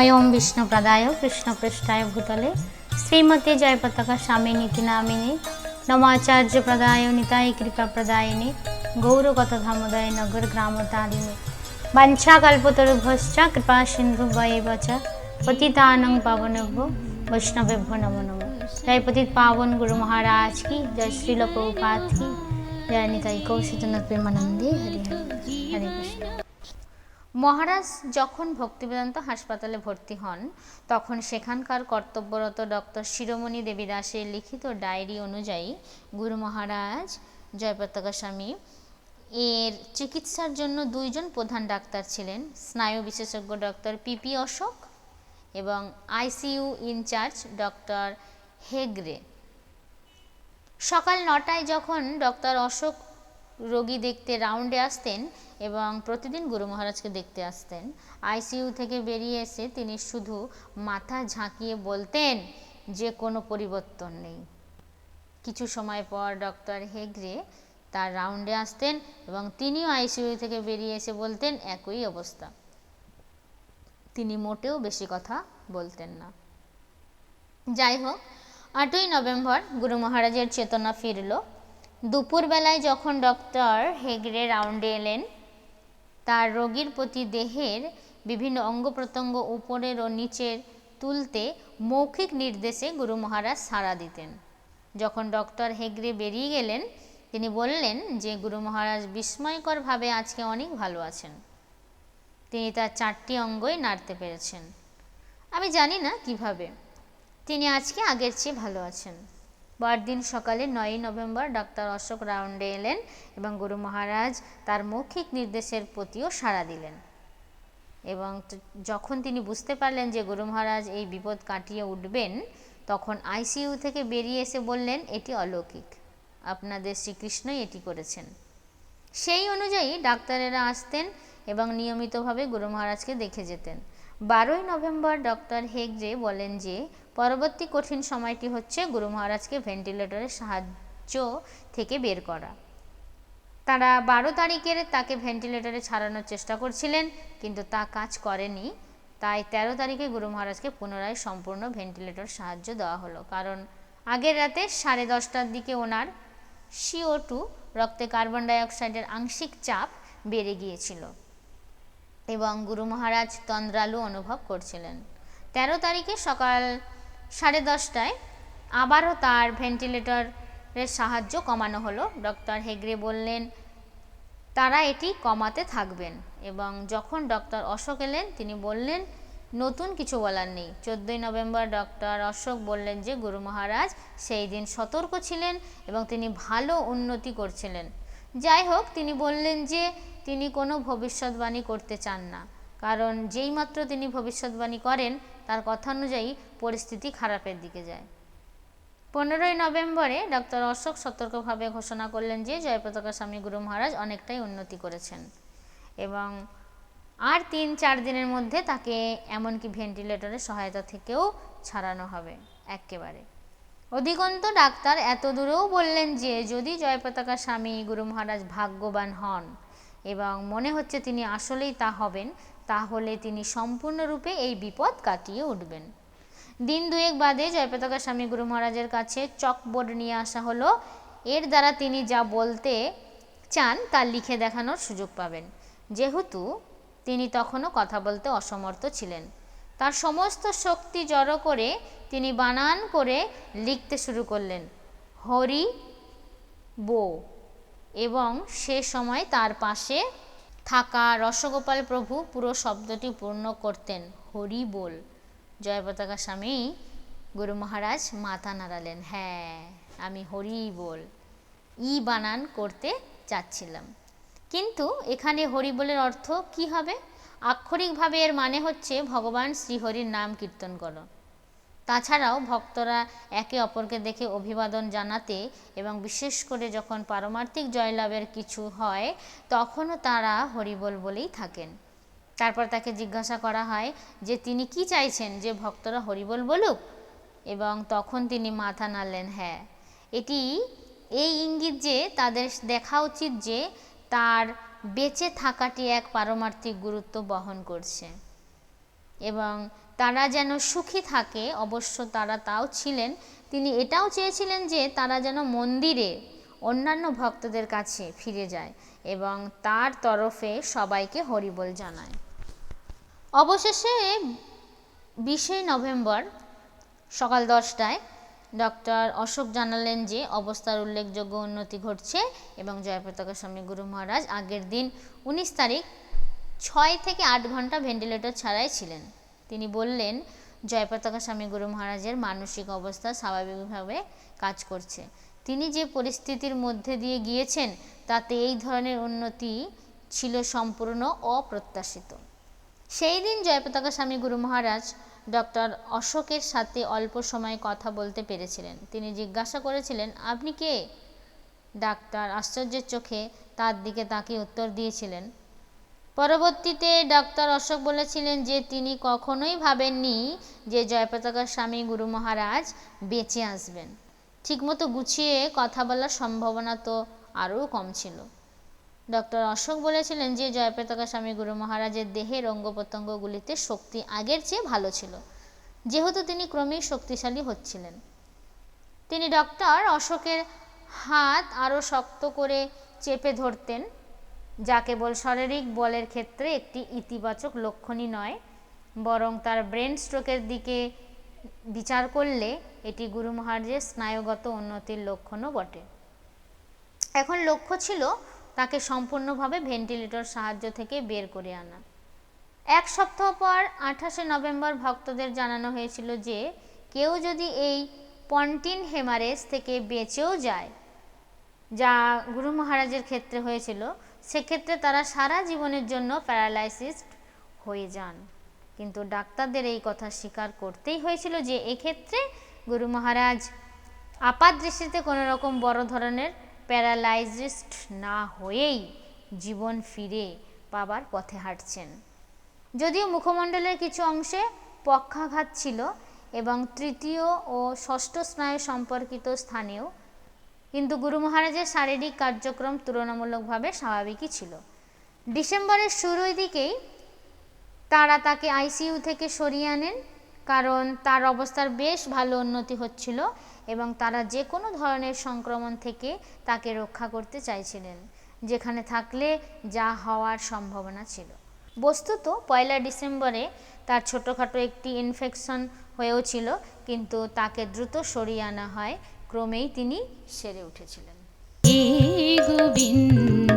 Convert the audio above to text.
নমোয়ম বিষ্ণুপ্রদায় কৃষ্ণপৃষ্ঠায় ভূতলে শ্রীমতী জয়পতাকা স্বামী নীতি নামিনী নমাচার্য প্রদায় নিতাই কৃপা প্রদায়িনী গৌরগত ধামোদয় নগর গ্রাম তারিণী বাঞ্ছাকল্পতরুভশ্চ কৃপা সিন্ধু বয়েব চ পতিতানং পাবনভ্য বৈষ্ণবেভ্য নমো নমো জয় পতিত পাবন গুরু মহারাজ কি জয় শ্রীল প্রভুপাত জয় নিতাই কৌশিতনাথ প্রেমানন্দে হরি হরে কৃষ্ণ মহারাজ যখন ভক্তিবেদান্ত হাসপাতালে ভর্তি হন, তখন সেখানকার কর্তব্যরত ডক্টর শিরোমণি দেবী দাসের লিখিত ডায়েরি অনুযায়ী গুরু মহারাজ জয়পতাকা স্বামী এর চিকিৎসার জন্য দুইজন প্রধান ডাক্তার ছিলেন, স্নায়ু বিশেষজ্ঞ ডক্টর পিপি অশোক এবং আইসিইউ ইনচার্জ ডক্টর হেগরে সকাল নটায় যখন ডক্টর অশোক রোগী দেখতে রাউন্ডে আসতেন এবং প্রতিদিন গুরু মহারাজকে দেখতে আসতেন। আইসিইউ থেকে বেরিয়ে এসে তিনি শুধু মাথা ঝাঁকিয়ে বলতেন যে, কোনো পরিবর্তন নেই। কিছু সময় পর ডক্টর হেগড়ে তার রাউন্ডে আসতেন এবং তিনিও আইসিইউ থেকে বেরিয়ে এসে বলতেন, একই অবস্থা। তিনি মোটেও বেশি কথা বলতেন না। যাই হোক, আটই নভেম্বর গুরু মহারাজের চেতনা ফিরল। দুপুরবেলায় যখন ডক্টর হেগড়ে রাউন্ডে এলেন, তার রোগীর প্রতি দেহের বিভিন্ন অঙ্গ প্রত্যঙ্গ উপরের ও নিচের তুলতে মৌখিক নির্দেশে গুরু মহারাজ সাড়া দিতেন। যখন ডক্টর হেগড়ে বেরিয়ে গেলেন, তিনি বললেন যে, গুরু মহারাজ বিস্ময়করভাবে আজকে অনেক ভালো আছেন। তিনি তার চারটি অঙ্গই নাড়তে পেরেছেন। আমি জানি না কীভাবে। তিনি আজকে আগের চেয়ে ভালো আছেন। পরদিন সকালে নয়ই নভেম্বর ডাক্তার অশোক রাউন্ডে এলেন এবং গুরু মহারাজ তার মৌখিক নির্দেশের প্রতিও সাড়া দিলেন। এবং যখন তিনি বুঝতে পারলেন যে গুরু মহারাজ এই বিপদ কাটিয়ে উঠবেন, তখন আইসিইউ থেকে বেরিয়ে এসে বললেন, এটি অলৌকিক। আপনাদের শ্রীকৃষ্ণই এটি করেছেন। সেই অনুযায়ী ডাক্তারেরা আসতেন এবং নিয়মিতভাবে গুরু মহারাজকে দেখে যেতেন। বারোই নভেম্বর ডক্টর হেগজে বলেন যে পরবর্তী কঠিন সময়টি হচ্ছে গুরু মহারাজকে ভেন্টিলেটরের সাহায্য থেকে বের করা। তারা বারো তারিখের তাকে ভেন্টিলেটরে ছাড়ানোর চেষ্টা করছিলেন, কিন্তু তা কাজ করেনি। তাই তেরো তারিখে গুরু মহারাজকে পুনরায় সম্পূর্ণ ভেন্টিলেটর সাহায্য দেওয়া হলো। কারণ আগের রাতে সাড়ে দশটার দিকে ওনার সিও টু রক্তে কার্বন ডাইঅক্সাইডের আংশিক চাপ বেড়ে গিয়েছিল এবং গুরু মহারাজ তন্দ্রালু অনুভব করছিলেন। তেরো তারিখে সকাল সাড়ে দশটায় আবারও তার ভেন্টিলেটরের সাহায্য কমানো হলো। ডক্টর হেগড়ে বললেন, তারা এটি কমাতে থাকবেন। এবং যখন ডক্টর অশোক এলেন, তিনি বললেন, নতুন কিছু বলার নেই। চোদ্দোই নভেম্বর ডক্টর অশোক বললেন যে, গুরু মহারাজ সেই দিন সতর্ক ছিলেন এবং তিনি ভালো উন্নতি করছিলেন। যাই হোক, তিনি বললেন যে, তিনি কোনো ভবিষ্যৎবাণী করতে চান না। কারণ যেই মাত্র তিনি ভবিষ্যৎবাণী করেন, তার কথা অনুযায়ী পরিস্থিতি খারাপের দিকে যায়। পনেরোই নভেম্বরে ডক্টর অশোক সতর্কভাবে ঘোষণা করলেন যে জয়প্রতাকা স্বামী গুরু মহারাজ অনেকটাই উন্নতি করেছেন এবং আর তিন চার দিনের মধ্যে তাকে এমনকি ভেন্টিলেটরের সহায়তা থেকেও ছাড়ানো হবে একেবারে। অধিকন্ত ডাক্তার এত দূরেও বললেন যে যদি জয়পতাকা স্বামী গুরু মহারাজ ভাগ্যবান হন এবং মনে হচ্ছে তিনি আসলেই তা হবেন তাহলে তিনি সম্পূর্ণরূপে এই বিপদ কাটিয়ে উঠবেন। দিন দুয়েক বাদে জয়পতাকা স্বামী গুরু মহারাজের কাছে চকবোর্ড নিয়ে আসা হলো। এর দ্বারা তিনি যা বলতে চান তা লিখে দেখানোর সুযোগ পাবেন। যেহেতু তিনি তখনও কথা বলতে অসমর্থ ছিলেন। তার সমস্ত শক্তি জড়ো করে তিনি বানান করে লিখতে শুরু করলেন, হরি বো। এবং সে সময় তার পাশে থাকা রসগোপাল প্রভু পুরো শব্দটি পূর্ণ করতেন। হরি বল। জয় পতাকা স্বামী, গুরু মহারাজ মাথা নাড়ালেন। হ্যাঁ আমি হরি বল। ই বানান করতে চাচ্ছিলাম। কিন্তু এখানে হরিবোলের অর্থ কি হবে? আক্ষরিকভাবে এর মানে হচ্ছে ভগবান শ্রীহরির নাম কীর্তন করো। তাছাড়াও ভক্তরা একে অপরকে দেখে অভিবাদন জানাতে এবং বিশেষ করে যখন পারমার্থিক জয়লাভের কিছু হয়, তখনও তারা হরিবোল বলেই থাকেন। তারপর তাকে জিজ্ঞাসা করা হয় যে, তিনি কি চাইছেন যে ভক্তরা হরিবোল বলুক? এবং তখন তিনি মাথা নাড়লেন হ্যাঁ। এটি এই ইঙ্গিত যে, তাদের দেখা উচিত যে, তার বেঁচে থাকাটি এক পারমার্থিক গুরুত্ব বহন করছে। এবং তারা যেন সুখী থাকে, অবশ্য তারা তাও ছিলেন। তিনি এটাও চেয়েছিলেন যে তারা যেন মন্দিরে অন্যান্য ভক্তদের কাছে ফিরে যায় এবং তার তরফে সবাইকে হরিবোল জানায়। অবশেষে বিশে নভেম্বর সকাল দশটায় ডক্টর অশোক জানালেন যে অবস্থার উল্লেখযোগ্য উন্নতি ঘটছে এবং জয়প্রতাকা স্বামী গুরু মহারাজ আগের দিন উনিশ তারিখ ছয় থেকে আট ঘণ্টা ভেন্টিলেটর ছাড়াই ছিলেন। তিনি বললেন জয়পতাকা স্বামী গুরু মহারাজের মানসিক অবস্থা স্বাভাবিকভাবে কাজ করছে। তিনি যে পরিস্থিতির মধ্যে দিয়ে গিয়েছেন, তাতে এই ধরনের উন্নতি ছিল সম্পূর্ণ অপ্রত্যাশিত। সেই দিন জয়পতাকা স্বামী গুরু মহারাজ ডক্টর অশোকের সাথে অল্প সময় কথা বলতে পেরেছিলেন। তিনি জিজ্ঞাসা করেছিলেন, আপনি কে? ডাক্তার আশ্চর্যের চোখে তার দিকে তাকিয়ে উত্তর দিয়েছিলেন পরবর্তীতে ডক্টর অশোক বলেছিলেন যে তিনি কখনোই ভাবেননি যে জয়পতাকার স্বামী গুরু মহারাজ বেঁচে আসবেন। ঠিকমতো গুছিয়ে কথা বলার সম্ভাবনা তো আরও কম ছিল। ডক্টর অশোক বলেছিলেন যে জয়প্রতাকা স্বামী গুরু মহারাজের দেহের অঙ্গ প্রত্যঙ্গগুলিতে শক্তি আগের চেয়ে ভালো ছিল। যেহেতু তিনি ক্রমেই শক্তিশালী হচ্ছিলেন। তিনি ডক্টর অশোকের হাত আরও শক্ত করে চেপে ধরতেন। যা কেবল শারীরিক বলের ক্ষেত্রে একটি ইতিবাচক লক্ষণই নয়, বরং তার ব্রেন স্ট্রোকের দিকে বিচার করলে এটি গুরু মহারাজের স্নায়ুগত উন্নতির লক্ষণও বটে। এখন লক্ষ্য ছিল তাকে সম্পূর্ণভাবে ভেন্টিলেটর সাহায্য থেকে বের করে আনা। এক সপ্তাহ পর আঠাশে নভেম্বর ভক্তদের জানানো হয়েছিল যে, কেউ যদি এই পন্টিন হেমারেজ থেকে বেঁচেও যায়, যা গুরু মহারাজের ক্ষেত্রে হয়েছিল সেক্ষেত্রে তারা সারা জীবনের জন্য প্যারালাইসিস হয়ে যান। কিন্তু ডাক্তারদের এই কথা স্বীকার করতেই হয়েছিল যে এক্ষেত্রে গুরু মহারাজ আপাত দৃষ্টিতে কোনো রকম বড় ধরনের প্যারালাইজড না হয়েই জীবন ফিরে পাবার পথে হাঁটছেন। যদিও মুখমণ্ডলের কিছু অংশে পক্ষাঘাত ছিল এবং তৃতীয় ও ষষ্ঠ স্নায়ু সম্পর্কিত স্থানেও কিন্তু গুরু মহারাজের শারীরিক কার্যক্রম তুলনামূলকভাবে স্বাভাবিকই ছিল। ডিসেম্বরের শুরুর দিকেই তারা তাকে আইসিইউ থেকে সরিয়ে আনেন, কারণ তার অবস্থার বেশ ভালো উন্নতি হচ্ছিল এবং তারা যে কোনো ধরনের সংক্রমণ থেকে তাকে রক্ষা করতে চাইছিলেন, যেখানে থাকলে যা হওয়ার সম্ভাবনা ছিল। বস্তুত পয়লা ডিসেম্বরে তার ছোটোখাটো একটি ইনফেকশন হয়েও ছিল, কিন্তু তাকে দ্রুত সরিয়ে আনা হয় ক্রমেই তিনি সেরে উঠেছিলেন। গোবিন্দ।